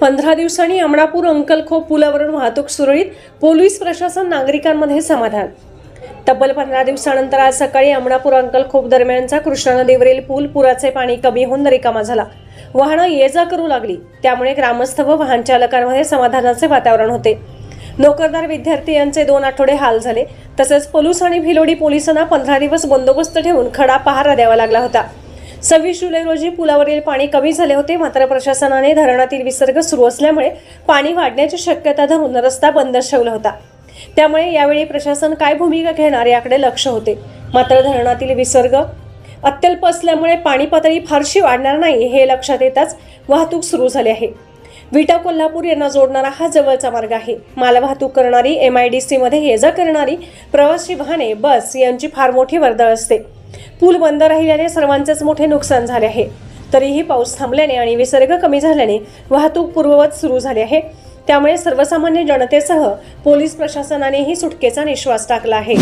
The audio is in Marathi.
पंधरा दिवसांनी अमणापूर अंकलखोप पुलावरून वाहतूक सुरळीत पोलीस प्रशासन नागरिकांमध्ये समाधान. तब्बल पंधरा दिवसानंतर आज सकाळी अमणापूर अंकलखोप दरम्यानचा कृष्णा नदीवरील पूल पुराचे पाणी कमी होऊन रिकामा झाला. वाहनं ये जा करू लागली. त्यामुळे ग्रामस्थ व वाहन चालकांमध्ये समाधानाचे वातावरण होते. नोकरदार विद्यार्थी यांचे दोन आठवडे हाल झाले. तसेच पोलीस आणि भिलोडी पोलिसांना पंधरा दिवस बंदोबस्त ठेवून खडा पहारा द्यावा लागला होता. सव्वीस जुलै रोजी पुलावरील पाणी कमी झाले होते. मात्र प्रशासनाने धरणातील विसर्ग सुरू असल्यामुळे पाणी वाढण्याची शक्यता धरून रस्ता बंद ठेवला होता. त्यामुळे यावेळी प्रशासन काय भूमिका घेणार याकडे लक्ष होते. मात्र धरणातील विसर्ग अत्यल्प असल्यामुळे पाणी पातळी फारशी वाढणार नाही हे लक्षात येताच वाहतूक सुरू झाली आहे. विटा कोल्हापूर यांना जोडणारा हा जवळचा मार्ग आहे. मालवाहतूक करणारी एम आय डी सीमध्ये ये जा करणारी प्रवासी वाहने बस यांची फार मोठी वर्दळ असते. पूल बंद राहिल्याने सर्वांचेच मोठे नुकसान झाले आहे. तरीही पाऊस थांबल्याने आणि विसर्ग कमी झाल्याने वाहतूक पूर्ववत सुरू झाली आहे. त्यामुळे सर्वसामान्य जनतेसह पोलीस प्रशासनानेही सुटकेचा निश्वास टाकला आहे.